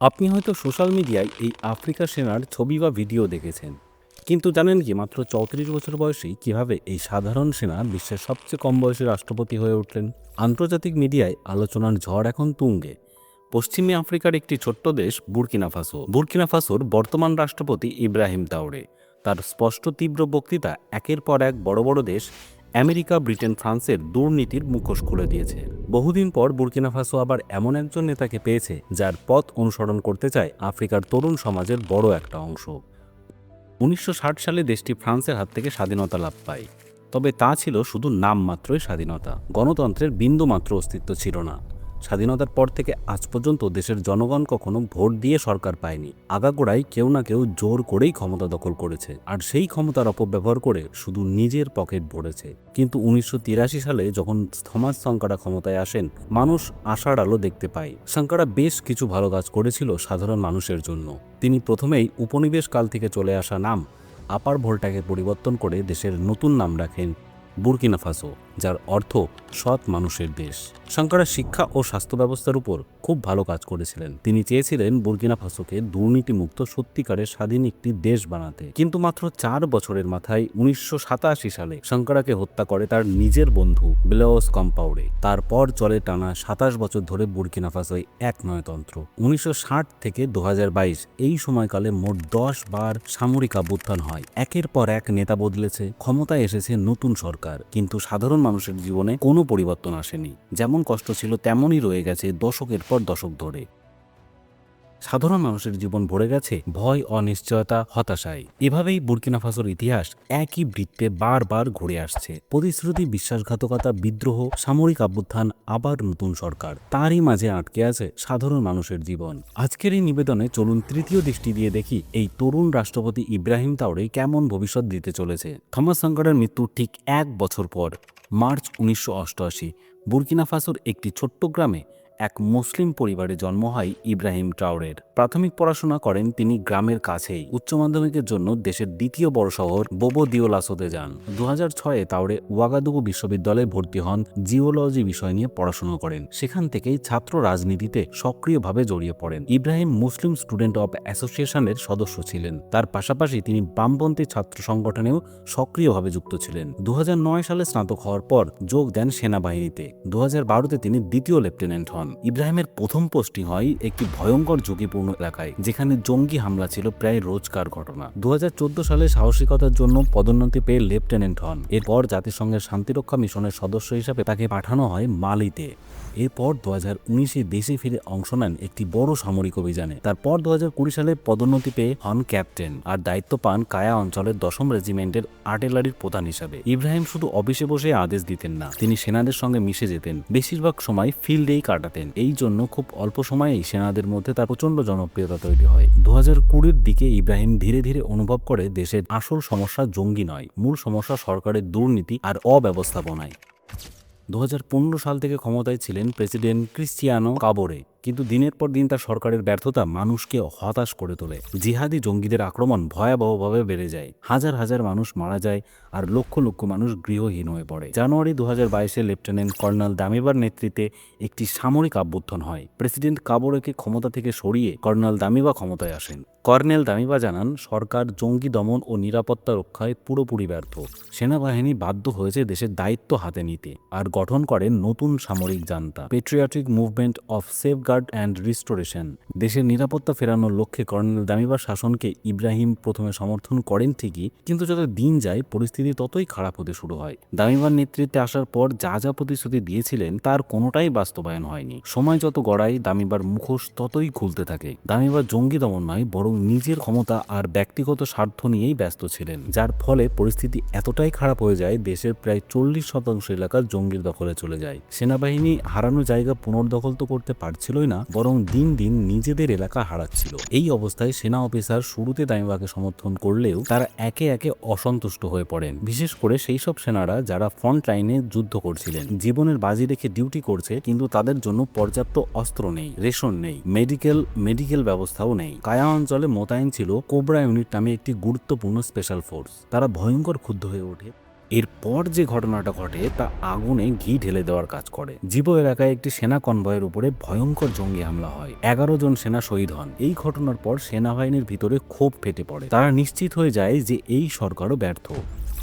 আপনি হয়তো সোশ্যাল মিডিয়ায় এই আফ্রিকা সেনার ছবি বা ভিডিও দেখেছেন। কিন্তু জানেন কি, মাত্র চৌত্রিশ বছর বয়সেই কীভাবে এই সাধারণ সেনা বিশ্বের সবচেয়ে কম বয়সী রাষ্ট্রপতি হয়ে উঠলেন? আন্তর্জাতিক মিডিয়ায় আলোচনার ঝড় এখন তুঙ্গে। পশ্চিমী আফ্রিকার একটি ছোট্ট দেশ, বুরকিনা ফাসো। বুরকিনা ফাসোর বর্তমান রাষ্ট্রপতি ইব্রাহিম তাওরে। তার স্পষ্ট তীব্র বক্তৃতা একের পর এক বড় বড় দেশ আমেরিকা, ব্রিটেন, ফ্রান্সের দুর্নীতির মুখোশ খুলে দিয়েছে। বহুদিন পর বুর্কিনা ফাসো আবার এমন একজন নেতাকে পেয়েছে, যার পথ অনুসরণ করতে চায় আফ্রিকার তরুণ সমাজের বড় একটা অংশ। উনিশশো ষাট সালে দেশটি ফ্রান্সের হাত থেকে স্বাধীনতা লাভ পায়। তবে তা ছিল শুধু নামমাত্রই স্বাধীনতা, গণতন্ত্রের বিন্দুমাত্র অস্তিত্ব ছিল না। স্বাধীনতার পর থেকে আজ পর্যন্ত দেশের জনগণ কখনো ভোট দিয়ে সরকার পায়নি। আগাগোড়ায় কেউ না কেউ জোর করেই ক্ষমতা দখল করেছে আর সেই ক্ষমতার অপব্যবহার করে শুধু নিজের পকেট ভরেছে। কিন্তু উনিশশো তিরাশি সালে যখন থমাস সাংকারা ক্ষমতায় আসেন, মানুষ আশার আলো দেখতে পায়। সাংকারা বেশ কিছু ভালো কাজ করেছিল সাধারণ মানুষের জন্য। তিনি প্রথমেই উপনিবেশ কাল থেকে চলে আসা নাম আপার ভোল্টাকে পরিবর্তন করে দেশের নতুন নাম রাখেন বুরকিনা ফাসো। যার অর্থ সৎ মানুষের দেশ। সাংকারা শিক্ষা ও স্বাস্থ্য ব্যবস্থার উপর খুব ভালো কাজ করেছিলেন। তিনি চেয়েছিলেন বুরকিনা ফাসোকে দুর্নীতিমুক্ত সত্যিকারের স্বাধীন একটি দেশ বানাতে। কিন্তু মাত্র চার বছরের মাথায় উনিশশো সাতাশি সালে সাংকারাকে হত্যা করে তার নিজের বন্ধু ব্লেওস কম্পাউডে তারপর চলে টানা সাতাশ বছর ধরে বুরকিনা ফাসোয় এক নয়তন্ত্র। উনিশশো ষাট থেকে দু হাজার বাইশ এই সময়কালে মোট দশ বার সামরিক অভ্যুত্থান হয়। একের পর এক নেতা বদলেছে, ক্ষমতায় এসেছে নতুন সরকার। কিন্তু সাধারণ মানুষের জীবনে কোনো পরিবর্তন আসেনি। যেমন কষ্ট ছিল তেমনই রয়ে গেছে দশকের পর দশক ধরে। সাধারণ মানুষের জীবন ভরে গেছে ভয়, অনিশ্চয়তা, হতাশায়। এভাবেই বুরকিনা ফাসোর ইতিহাস একই বৃত্তে বারবার ঘুরে আসছে। প্রতিশ্রুতি, বিশ্বাসঘাতকতা, বিদ্রোহ, সামরিক অভ্যুত্থান, আবার নতুন সরকার। তারই মাঝে আটকে আছে সাধারণ মানুষের জীবন। আজকের এই নিবেদনে চলুন তৃতীয় দৃষ্টি দিয়ে দেখি এই তরুণ রাষ্ট্রপতি ইব্রাহিম তাওরে কেমন ভবিষ্যৎ দিতে চলেছে। থমাস সাংকারের মৃত্যুর ঠিক এক বছর পর, মার্চ উনিশশো অষ্টআশি, বুরকিনা ফাসোর একটি ছোট্ট গ্রামে এক মুসলিম পরিবারে জন্ম হয় ইব্রাহিম ট্রাউরের। প্রাথমিক পড়াশোনা করেন তিনি গ্রামের কাছেই। উচ্চ মাধ্যমিকের জন্য দেশের দ্বিতীয় বড় শহর বোবো দিওলাসোতে যান। দু হাজার ছয়ে তাওরে ওয়াগাদুগু বিশ্ববিদ্যালয়ে ভর্তি হন, জিওলজি বিষয় নিয়ে পড়াশোনা করেন। সেখান থেকেই ছাত্র রাজনীতিতে সক্রিয়ভাবে জড়িয়ে পড়েন। ইব্রাহিম মুসলিম স্টুডেন্ট অব অ্যাসোসিয়েশনের সদস্য ছিলেন। তার পাশাপাশি তিনি বামপন্থী ছাত্র সংগঠনেও সক্রিয়ভাবে যুক্ত ছিলেন। দু হাজার নয় সালে স্নাতক হওয়ার পর যোগ দেন সেনাবাহিনীতে। দু হাজার তিনি দ্বিতীয় লেফটেন্যান্ট হন। ইব্রাহিমের প্রথম পোস্টিং হয় একটি ভয়ঙ্কর ঝুঁকিপূর্ণ এলাকায়, যেখানে জঙ্গি হামলা ছিল প্রায় রোজকার ঘটনা। দু হাজার চোদ্দ সালে সাহসিকতার জন্য পদোন্নতি পেয়ে লেফটেন্যান্ট হন। এরপর জাতিসংঘের শান্তিরক্ষা মিশনের সদস্য হিসাবে তাকে পাঠানো হয় মালিতে। এরপর দু হাজার উনিশে দেশে ফিরে অংশ নেন একটি বড় সামরিক অভিযানে। তারপর দু হাজার কুড়ি সালে পদোন্নতি পেয়ে হন ক্যাপ্টেন আর দায়িত্ব পান কায়া অঞ্চলের দশম রেজিমেন্টের আর্টিলারির প্রধান হিসাবে। ইব্রাহিম শুধু অফিসে বসে আদেশ দিতেন না, তিনি সেনাদের সঙ্গে মিশে যেতেন। বেশিরভাগ সময় ফিল্ডেই কাটাতেন। এই জন্য খুব অল্প সময়েই সেনাদের মধ্যে তার প্রচণ্ড জনপ্রিয়তা তৈরি হয়। দু হাজার কুড়ির দিকে ইব্রাহিম ধীরে ধীরে অনুভব করে দেশের আসল সমস্যা জঙ্গি নয়, মূল সমস্যা সরকারের দুর্নীতি আর অব্যবস্থাপনায়। দু হাজার পনেরো সাল থেকে ক্ষমতায় ছিলেন প্রেসিডেন্ট ক্রিস্টিয়ানো কাবোরে। কিন্তু দিনের পর দিন তার সরকারের ব্যর্থতা মানুষকে হতাশ করে তোলে। জিহাদি জঙ্গিদের আক্রমণ ভয়াবহভাবে বেড়ে যায়। হাজার হাজার মানুষ মারা যায় আর লক্ষ লক্ষ মানুষ গৃহহীন হয়ে পড়ে। জানুয়ারি দু হাজার বাইশে লেফটেন্যান্ট কর্নেল দামিবার নেতৃত্বে একটি সামরিক অভ্যুত্থান হয়। প্রেসিডেন্ট কাবোরেকে ক্ষমতা থেকে সরিয়ে কর্নেল দামিবা ক্ষমতায় আসেন। কর্নেল দামিবা জানান, সরকার জঙ্গি দমন ও নিরাপত্তা রক্ষায় পুরোপুরি ব্যর্থ। সেনাবাহিনী বাধ্য হয়েছে দেশের দায়িত্ব হাতে নিতে আর গঠন করেন নতুন সামরিক junta. Patriotic movement of safeguard and restoration. দেশের নিরাপত্তা ফেরানোর লক্ষ্যে কর্নেল দামিবার শাসনকে ইব্রাহিম প্রথমে সমর্থন করেন ঠিকই, কিন্তু যত দিন যায়, পরিস্থিতি ততই খারাপ হতে শুরু হয়। দামিবার নেতৃত্বে আসার পর যা যা প্রতিশ্রুতি দিয়েছিলেন, তার কোনোটাই বাস্তবায়ন হয়নি। সময় যত গড়ায়, দামিবার মুখোশ ততই খুলতে থাকে। দামিবার জঙ্গি দমন নয়, বরং নিজের ক্ষমতা আর ব্যক্তিগত স্বার্থ নিয়েই ব্যস্ত ছিলেন। যার ফলে পরিস্থিতি এতটাই খারাপ হয়ে যায়, দেশের প্রায় চল্লিশ শতাংশ এলাকা জঙ্গির দখলে চলে যায়। সেনাবাহিনী হারানো জায়গা পুনর্দখল তো করতে পারছিলই না, বরং দিন দিন নিজেদের এলাকা হারাচ্ছিল। এই অবস্থায় সেনা অফিসার শুরুতে দামিবাকে সমর্থন করলেও তারা একে একে অসন্তুষ্ট হয়ে পড়েন। বিশেষ করে সেই সব সেনারা যারা ফ্রন্ট লাইনে যুদ্ধ করছিলেন। জীবনের বাজি রেখে ডিউটি করছে, কিন্তু তাদের জন্য পর্যাপ্ত অস্ত্র নেই, রেশন নেই, মেডিকেল মেডিকেল ব্যবস্থাও নেই। কায়া অঞ্চলে মোতায়েন ছিল কোবরা ইউনিট নামে একটি গুরুত্বপূর্ণ স্পেশাল ফোর্স। তারা ভয়ঙ্কর ক্ষুব্ধ হয়ে ওঠে। এরপর যে ঘটনাটা ঘটে, তা আগুনে ঘি ঢেলে দেওয়ার কাজ করে। জিবো এলাকায় একটি সেনা কনভয়ের উপরে ভয়ঙ্কর জঙ্গি হামলা হয়। এগারো জন সেনা শহীদ হন। এই ঘটনার পর সেনাবাহিনীর ভিতরে ক্ষোভ ফেটে পড়ে। তারা নিশ্চিত হয়ে যায় যে এই সরকারও ব্যর্থ।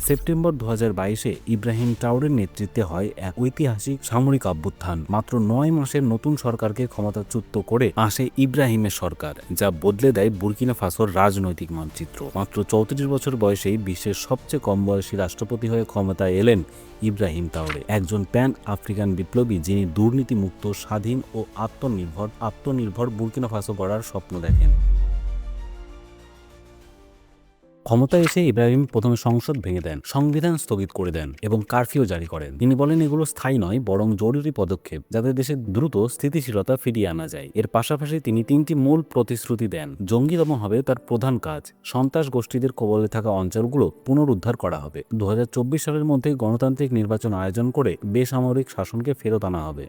সেপ্টেম্বর দু বাইশে ইব্রাহিম টাউরের নেতৃত্বে হয় এক ঐতিহাসিক সামরিক অভ্যুত্থান। মাত্র নয় মাসের নতুন সরকারকে ক্ষমতাচ্যুত করে আসে ইব্রাহিমের সরকার, যা বদলে দেয় বুর্কিনা ফাসোর রাজনৈতিক মানচিত্র। মাত্র চৌত্রিশ বছর বয়সেই বিশ্বের সবচেয়ে কম বয়সী রাষ্ট্রপতি হয়ে ক্ষমতায় এলেন ইব্রাহিম তাওরে একজন প্যান আফ্রিকান বিপ্লবী যিনি দুর্নীতিমুক্ত, স্বাধীন ও আত্মনির্ভর আত্মনির্ভর বুর্কিনা ফাসো গড়ার স্বপ্ন দেখেন। ক্ষমতায় এসে ইব্রাহিম প্রথমে সংসদ ভেঙে দেন, সংবিধান স্থগিত করে দেন এবং কারফিউ জারি করেন। তিনি বলেন, এগুলো স্থায়ী নয়, বরং জরুরি পদক্ষেপ, যাতে দেশে দ্রুত স্থিতিশীলতা ফিরিয়ে আনা যায়। এর পাশাপাশি তিনি তিনটি মূল প্রতিশ্রুতি দেন। জঙ্গি দমন হবে তার প্রধান কাজ, সন্ত্রাস গোষ্ঠীদের কবলে থাকা অঞ্চলগুলো পুনরুদ্ধার করা হবে। দু হাজার চব্বিশ সালের মধ্যে গণতান্ত্রিক নির্বাচন আয়োজন করে বেসামরিক শাসনকে ফেরত আনা হবে।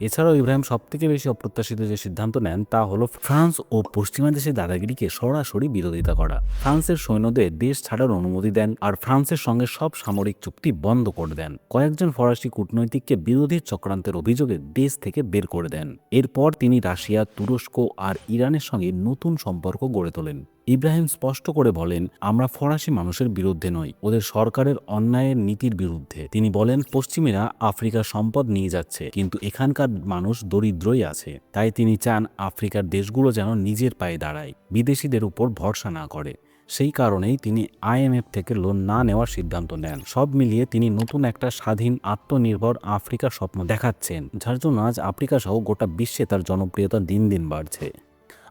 এছাড়াও ইব্রাহিম সবথেকে বেশি অপ্রত্যাশিত যে সিদ্ধান্ত নেন তা হলো ফ্রান্স ও পশ্চিমা দেশের দাদাগিরিকে সরাসরি বিরোধিতা করা। ফ্রান্সের সৈন্যদের দেশ ছাড়ার অনুমতি দেন আর ফ্রান্সের সঙ্গে সব সামরিক চুক্তি বন্ধ করে দেন। কয়েকজন ফরাসি কূটনৈতিককে বিরোধী চক্রান্তের অভিযোগে দেশ থেকে বের করে দেন। এরপর তিনি রাশিয়া, তুরস্ক আর ইরানের সঙ্গে নতুন সম্পর্ক গড়ে তোলেন। ইব্রাহিম স্পষ্ট করে বলেন, আমরা ফরাসি মানুষের বিরুদ্ধে নই, ওদের সরকারের অন্যায়ের নীতির বিরুদ্ধে। তিনি বলেন, পশ্চিমীরা আফ্রিকার সম্পদ নিয়ে যাচ্ছে, কিন্তু এখানকার মানুষ দরিদ্রই আছে। তাই তিনি চান আফ্রিকার দেশগুলো যেন নিজের পায়ে দাঁড়ায়, বিদেশিদের উপর ভরসা না করে। সেই কারণেই তিনি আইএমএফ থেকে লোন না নেওয়ার সিদ্ধান্ত নেন। সব মিলিয়ে তিনি নতুন একটা স্বাধীন, আত্মনির্ভর আফ্রিকার স্বপ্ন দেখাচ্ছেন, যার জন্য আজ আফ্রিকা সহ গোটা বিশ্বে তার জনপ্রিয়তা দিন দিন বাড়ছে।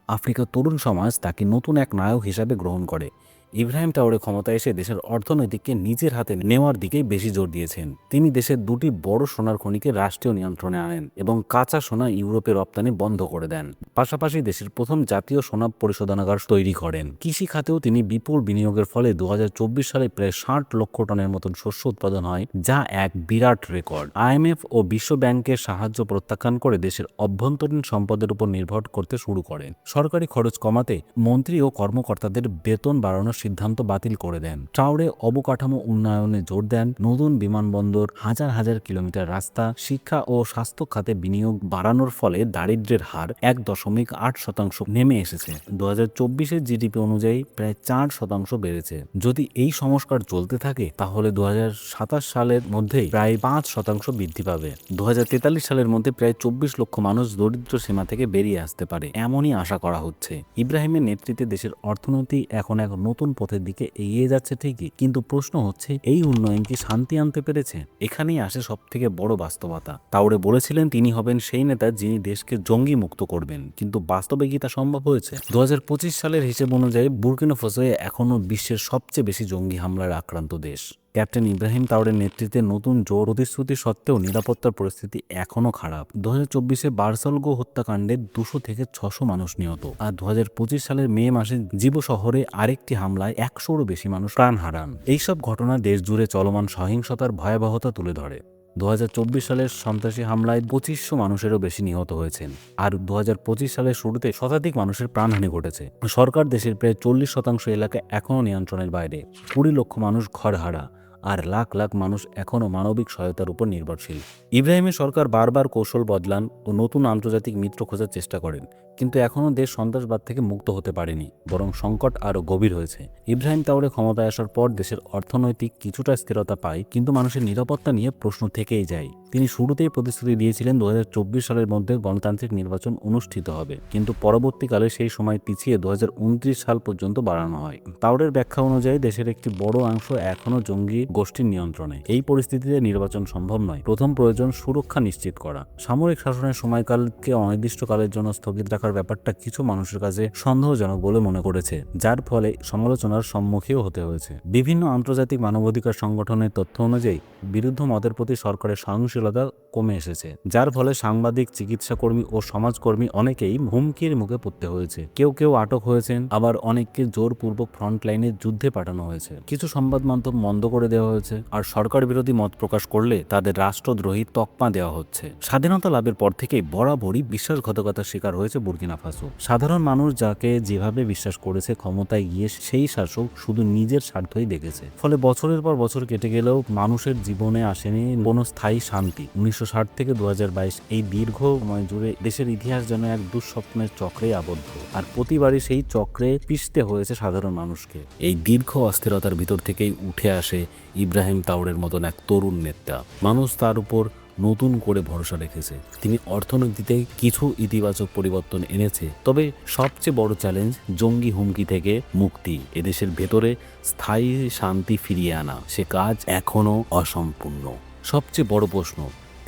আফ্রিকার তরুণ সমাজ তাকে নতুন এক নায়ক হিসাবে গ্রহণ করে। ইব্রাহিম টাওয়ারে ক্ষমতা এসে দেশের অর্থনৈতিককে নিজের হাতে নেওয়ার দিকেই বেশি জোর দিয়েছেন। তিনি দেশের দুটি বড় সোনার খনিকে রাষ্ট্রীয় নিয়ন্ত্রণে আনেন এবং কাঁচা সোনা ইউরোপে রপ্তানি বন্ধ করে দেন। পাশাপাশি দেশের প্রথম জাতীয় সোনা পরিশোধনাগার তৈরি করেন। কৃষি খাতেও তিনি বিপুল বিনিয়োগের ফলে দুহাজার চব্বিশ সালে প্রায় ষাট লক্ষ টনের মতন শস্য উৎপাদন হয়, যা এক বিরাট রেকর্ড। আইএমএফ ও বিশ্ব ব্যাংকের সাহায্য প্রত্যাখ্যান করে দেশের অভ্যন্তরীণ সম্পদের উপর নির্ভর করতে শুরু করেন সরকারি খরচ কমাতে মন্ত্রী ও কর্মকর্তাদের বেতন বাড়ানোর সিদ্ধান্ত বাতিল করে দেন। ট্রাউরে অবকাঠামো উন্নয়নে জোর দেন। নতুন বিমানবন্দর, হাজার হাজার কিলোমিটার রাস্তা, শিক্ষা ও স্বাস্থ্য খাতে বিনিয়োগ বাড়ানোর ফলে দারিদ্র্যের হার এক দশমিক আট শতাংশ নেমে এসেছে। দু হাজার চব্বিশের জিডিপি অনুযায়ী প্রায় চার শতাংশ বেড়েছে। যদি এই সংস্কার চলতে থাকে, তাহলে দু হাজার সাতাশ সালের মধ্যেই প্রায় পাঁচ শতাংশ বৃদ্ধি পাবে। দুহাজার তেতাল্লিশ সালের মধ্যে প্রায় চব্বিশ লক্ষ মানুষ দরিদ্র সীমা থেকে বেরিয়ে আসতে পারে, এমনই আশা করা হচ্ছে। ইব্রাহিমের নেতৃত্বে দেশের অর্থনীতি এখন এক নতুন পথের দিকে এগিয়ে যাচ্ছে ঠিকই, কিন্তু প্রশ্ন হচ্ছে, এই উন্নয়ন কি শান্তি আনতে পেরেছে? এখানেই আসে সব থেকে বড় বাস্তবতা। তাওরে বলেছিলেন তিনি হবেন সেই নেতা যিনি দেশকে জঙ্গি মুক্ত করবেন। কিন্তু বাস্তবে কি তা সম্ভব হয়েছে? দু হাজার পঁচিশ সালের হিসেব অনুযায়ী, বুর্কিনা ফসোয়ে এখনও বিশ্বের সবচেয়ে বেশি জঙ্গি হামলার আক্রান্ত দেশ। ক্যাপ্টেন ইব্রাহিম তাওরের নেতৃত্বে নতুন জোর প্রতিশ্রুতি সত্ত্বেও নিরাপত্তার পরিস্থিতি এখনও খারাপ। দু হাজার চব্বিশে বার্সালগো হত্যাকাণ্ডে দুশো থেকে ছশো মানুষ নিহত। আর দু হাজার পঁচিশ সালের মে মাসে জীব শহরে আরেকটি হামলায় একশোরও বেশি মানুষ প্রাণ হারান। এইসব ঘটনা দেশ জুড়ে চলমান সহিংসতার ভয়াবহতা তুলে ধরে। দু হাজার চব্বিশ সালের সন্ত্রাসী হামলায় পঁচিশশো মানুষেরও বেশি নিহত হয়েছেন। আর দু হাজার পঁচিশ সালের শুরুতে শতাধিক মানুষের প্রাণহানি ঘটেছে। সরকার দেশের প্রায় চল্লিশ শতাংশ এলাকা এখনও নিয়ন্ত্রণের বাইরে। কুড়ি লক্ষ মানুষ ঘরহারা। আর লাখ লাখ মানুষ এখনও মানবিক সহায়তার উপর নির্ভরশীল। ইব্রাহিমের সরকার বারবার কৌশল বদলান ও নতুন আন্তর্জাতিক মিত্র খোঁজার চেষ্টা করেন। কিন্তু এখনও দেশ সন্ত্রাসবাদ থেকে মুক্ত হতে পারেনি, বরং সংকট আরও গভীর হয়েছে। ইব্রাহিম তাওরে ক্ষমতায় আসার পর দেশের অর্থনৈতিক কিছুটা স্থিরতা পায়, কিন্তু মানুষের নিরাপত্তা নিয়ে প্রশ্ন থেকেই যায়। তিনি শুরুতেই প্রতিশ্রুতি দিয়েছিলেন দু হাজার চব্বিশ সালের মধ্যে গণতান্ত্রিক নির্বাচন অনুষ্ঠিত হবে, কিন্তু পরবর্তীকালে সেই সময় পিছিয়ে দুহাজার উনত্রিশ সাল পর্যন্ত বাড়ানো হয়। তাওরের ব্যাখ্যা অনুযায়ী, দেশের একটি বড় অংশ এখনও জঙ্গি গোষ্ঠীর নিয়ন্ত্রণে। এই পরিস্থিতিতে নির্বাচন সম্ভব নয়। প্রথম প্রয়োজন সুরক্ষা নিশ্চিত করা। সামরিক শাসনের সময়কালকে অনির্দিষ্টকালের জন্য স্থগিত রাখার ব্যাপারটা কিছু মানুষের কাছে সন্দেহজনক বলে মনে করেছে, যার ফলে সমালোচনার সম্মুখীন হতে হয়েছে। বিভিন্ন আন্তর্জাতিক মানবাধিকার সংগঠনের তথ্য অনুযায়ী, বিরুদ্ধ মতের প্রতি সরকারের সহনশীলতা কমে এসেছে, যার ফলে সাংবাদিক, চিকিৎসাকর্মী ও সমাজকর্মী অনেকেই হুমকির মুখে পড়তে হয়েছে। কেউ কেউ আটক হয়েছেন, আবার অনেককে জোরপূর্বক ফ্রন্ট লাইনে যুদ্ধে পাঠানো হয়েছে। কিছু সংবাদ মাধ্যম বন্ধ করে দেওয়া হয়েছে, আর সরকার বিরোধী মত প্রকাশ করলে তাদের রাষ্ট্রদ্রোহী তকমা দেওয়া হচ্ছে। স্বাধীনতা লাভের পর থেকেই বরাবরই বিশ্বাসঘাতকতার শিকার হয়েছে বুর্কিনা ফাসো। সাধারণ মানুষ যাকে যেভাবে বিশ্বাস করেছে, ক্ষমতায় গিয়ে সেই শাসক শুধু নিজের স্বার্থই দেখেছে। ফলে বছরের পর বছর কেটে গেলেও মানুষের জীবনে আসেনি কোনো স্থায়ী শান্তি। উনিশশো ষাট থেকে দু হাজার বাইশ এই দীর্ঘ সময় জুড়ে দেশের ইতিহাস যেন এক দুঃস্বপ্নের চক্রে আবদ্ধ। আর প্রতিবারই সেই চক্রে পিষতে হয়েছে সাধারণ মানুষকে। এই দীর্ঘ অস্থিরতার ভিতর থেকেই উঠে আসে ইব্রাহিম তাওরের মতন এক তরুণ নেতা। মানুষ তার উপর নতুন করে ভরসা রেখেছে। তিনি অর্থনীতিতে কিছু ইতিবাচক পরিবর্তন এনেছে, তবে সবচেয়ে বড় চ্যালেঞ্জ জঙ্গি হুমকি থেকে মুক্তি, এদেশের ভেতরে স্থায়ী শান্তি ফিরিয়ে আনা। সে কাজ এখনও অসম্পূর্ণ। সবচেয়ে বড় প্রশ্ন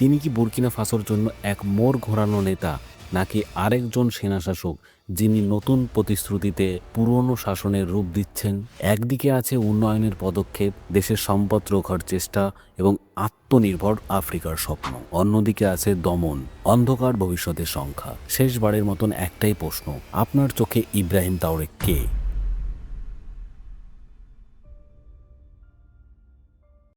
তিনি কি বুর্কিনা ফাসোর জন্য এক মোর ঘোরানো নেতা, নাকি আরেকজন সেনাশাসক যিনি নতুন প্রতিশ্রুতিতে পুরনো শাসনের রূপ দিচ্ছেন? একদিকে আছে উন্নয়নের পদক্ষেপ, দেশের সম্পদ রক্ষার চেষ্টা এবং আত্মনির্ভর আফ্রিকার স্বপ্ন। অন্যদিকে আছে দমন, অন্ধকার ভবিষ্যতের সংখ্যা। শেষবারের মতন একটাই প্রশ্ন, আপনার চোখে ইব্রাহিম তাওরে কে?